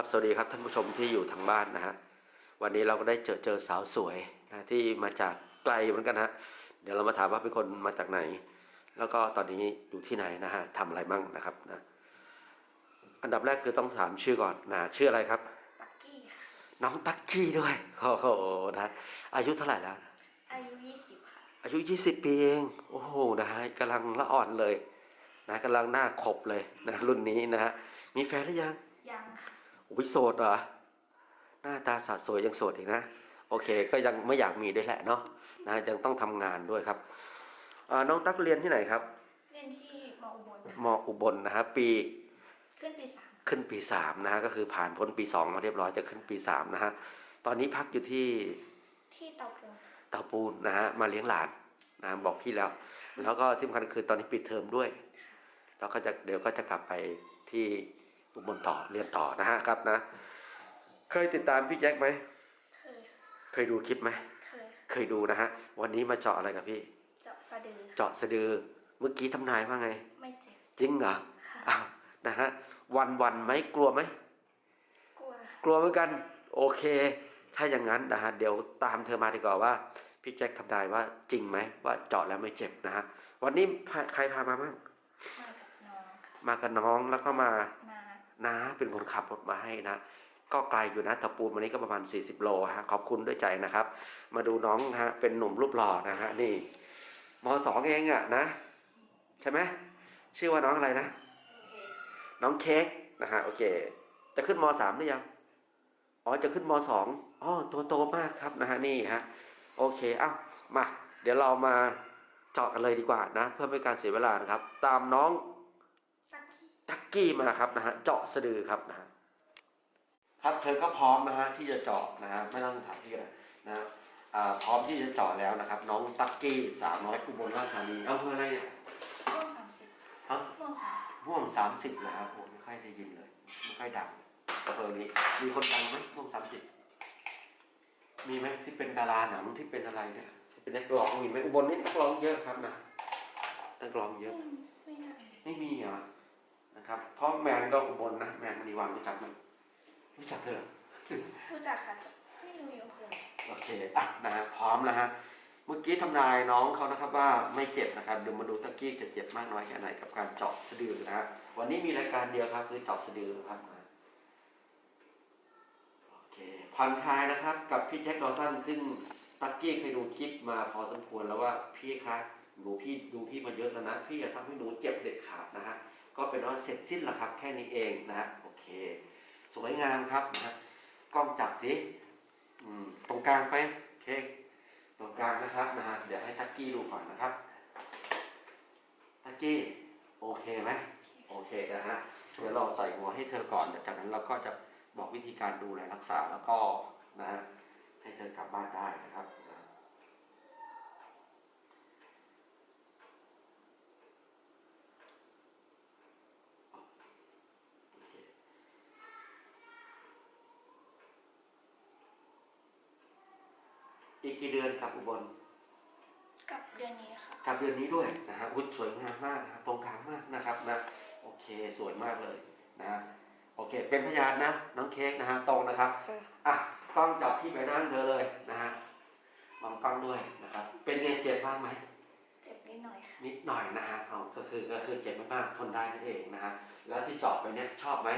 ครับสวัสดีครับท่านผู้ชมที่อยู่ทางบ้านนะฮะวันนี้เราก็ได้เจอเจอสาวสวยนะที่มาจากไกลเหมือนกันฮะเดี๋ยวเรามาถามว่าเป็นคนมาจากไหน แล้วก็ตอนนี้อยู่ที่ไหนนะฮะทำอะไรมั่งนะครับนะอันดับแรกคือต้องถามชื่อก่อนนะชื่ออะไรครับ ปักกี้ค่ะ น้องตักกี้ด้วยโอ้โหนะอายุเท่าไหร่แล้ว อายุยี่สิบค่ะ อายุ 20 ปีเองโอ้โหนะฮะกำลังละอ่อนเลยนะกำลังหน้าขบเลยนะรุ่นนี้นะฮะมีแฟนหรือยัง ยังค่ะ อุ้ยโสดเหรอหน้าตาสาสวยยังโสดอีกนะ โอเค ก็ยังไม่อยากมีด้วยแหละเนาะนะยังต้องทำงานด้วยครับอ่าน้องตักเรียนที่ไหนครับเรียนที่มอุบลค่ะมอุบลนะฮะปีขึ้นปีสามขึ้นปีสามนะฮะก็คือผ่านพ้นปีสองมาเรียบร้อยจะขึ้นปีสามนะฮะตอนนี้พักอยู่ที่ที่เตาปูนเตาปูนนะฮะมาเลี้ยงหลานนะบอกพี่แล้ว แล้วก็ที่สำคัญคือตอนนี้ปิดเทอมด้วยเราก็จะเดี๋ยวก็จะกลับไปที่ อุบลต่อเรียนต่อนะฮะครับนะ เคยติดตามพี่แจ็คไหมเคยเคยดูคลิปไหมเคยเคยดูนะฮะวันนี้มาเจาะอะไรกับพี่ เจาะสะดือเจาะสะดือเมื่อกี้ทำนายว่าไง ไม่เจ็บจริงเหรอค่ะอ้าวนะฮะวันวันๆไหมกลัวไหมกลัวกลัวเหมือนกัน โอเค ถ้าอย่างนั้นนะฮะเดี๋ยวตามเธอมาดีกว่าว่าพี่แจ็คทำนายว่าจริงไหมว่าเจาะแล้วไม่เจ็บนะฮะวันนี้พาใครพามาบ้างมากับน้องค่ะมากับน้องแล้วก็มานา น้าเป็นคนขับรถมาให้นะ ก็ไกลอยู่นะตะปูนวันนี้ก็ประมาณ 40 โลฮะขอบคุณด้วยใจนะครับ มาดูน้องฮะเป็นหนุ่มรูปหล่อนะฮะนี่มสองเองอะนะ ใช่ไหมชื่อว่าน้องอะไรนะ น้องเค้กนะฮะโอเค จะขึ้นมสามหรือยังอ๋อจะขึ้นมสองอ๋อตัวโตมากครับนะฮะนี่ฮะโอเคเอ้ามา เดี๋ยวเรามาเจาะกันเลยดีกว่านะ เพื่อไม่ให้การเสียเวลานะครับ ตามน้องตัก กี้ตักกี้มาครับนะฮะเจาะสะดือครับนะฮะครับเธอก็พร้อมนะฮะที่จะเจาะนะฮะไม่ต้องถามพี่เลยนะอ่าพร้อมที่จะเจาะแล้วนะครับ น้องตักกี้สาวน้อยอุบลราชธานีอำเภออะไรเนี่ยม่วงสามสิบฮะม่วงสามสิบม่วงสามสิบนะครับผมไม่ค่อยได้ยินเลยไม่ค่อยดังอำเภอนี้มีคนดังไหมม่วงสามสิบมีไหมที่เป็นดาราหนังที่เป็นอะไรเนี่ยที่เป็นนักร้องมีไหมอุบลนี่นักร้องเยอะครับนะนักร้องเยอะ ไม่น่าไม่มีเหรอ นะครับ เพราะแมนก็อุบลนะแมนมณีวันรู้จักมันรู้จักเธอเหรอรู้จักค่ะไม่รู้อยู่อำเภอโอเคอะนะฮะพร้อมนะฮะเมื่อกี้ทำนายน้องเขานะครับว่าไม่เจ็บนะครับเดี๋ยวมาดูตะกี้จะเจ็บมากน้อยแค่ไหนกับการเจาะสะดือนะฮะวันนี้มีรายการเดียวครับคือเจาะสะดือครับนะโอเคผ่อนคลายนะครับ กับพี่แจ็คดอสันซึ่งตักกี้เคยดูคลิปมาพอสมควรแล้วว่าพี่ครับหนูพี่ดูพี่มาเยอะแล้วนะพี่จะทำให้หนูเจ็บเด็ดขาดนะฮะ ก็เป็นว่าเสร็จสิ้นแล้วครับแค่นี้เองนะโอเค สวยงามครับนะกล้องจับสิตรงกลางไปโอเคตรงกลางนะครับนะฮะเดี๋ยวให้ทักกี้ดูก่อนนะครับทักกี้โอเคไหมโอเคนะฮะเดี๋ยวเราใส่หัวให้เธอก่อนจากนั้นเราก็จะบอกวิธีการดูแลรักษาแล้วก็นะฮะให้เธอกลับบ้านได้นะครับนะโอเคอี กกี่เดือนกลับอุบลกับเดือนนี้ค่ะกับเดือนนี้ด้วยนะฮะวุฒิสวยงามมากนะครับตรงกลางมากนะครับนะโอเคสวยมากเลยนะฮะโอเค เป็นพยานนะน้องเค้กนะฮะตรงนะครับอะกล้องจับที่ใบหน้าเธอเลยนะฮะมองกล้องด้วยนะครับ เป็นไงเจ็บบ้างไหมเจ็บนิดหน่อยค่ะนิดหน่อยนะฮะเอาก็คือก็คือเจ็บไม่มากทนได้นั่นเองนะฮะแล้วที่เจาะไปเนี่ยชอบไหม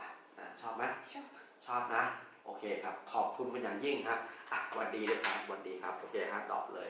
อะอะชอบไหมชอบชอบนะโอ เคครับ ขอบคุณเป็นอย่างยิ่งครับอะวันดีเลยครับวันดีครับ โอเคฮะตอบเลย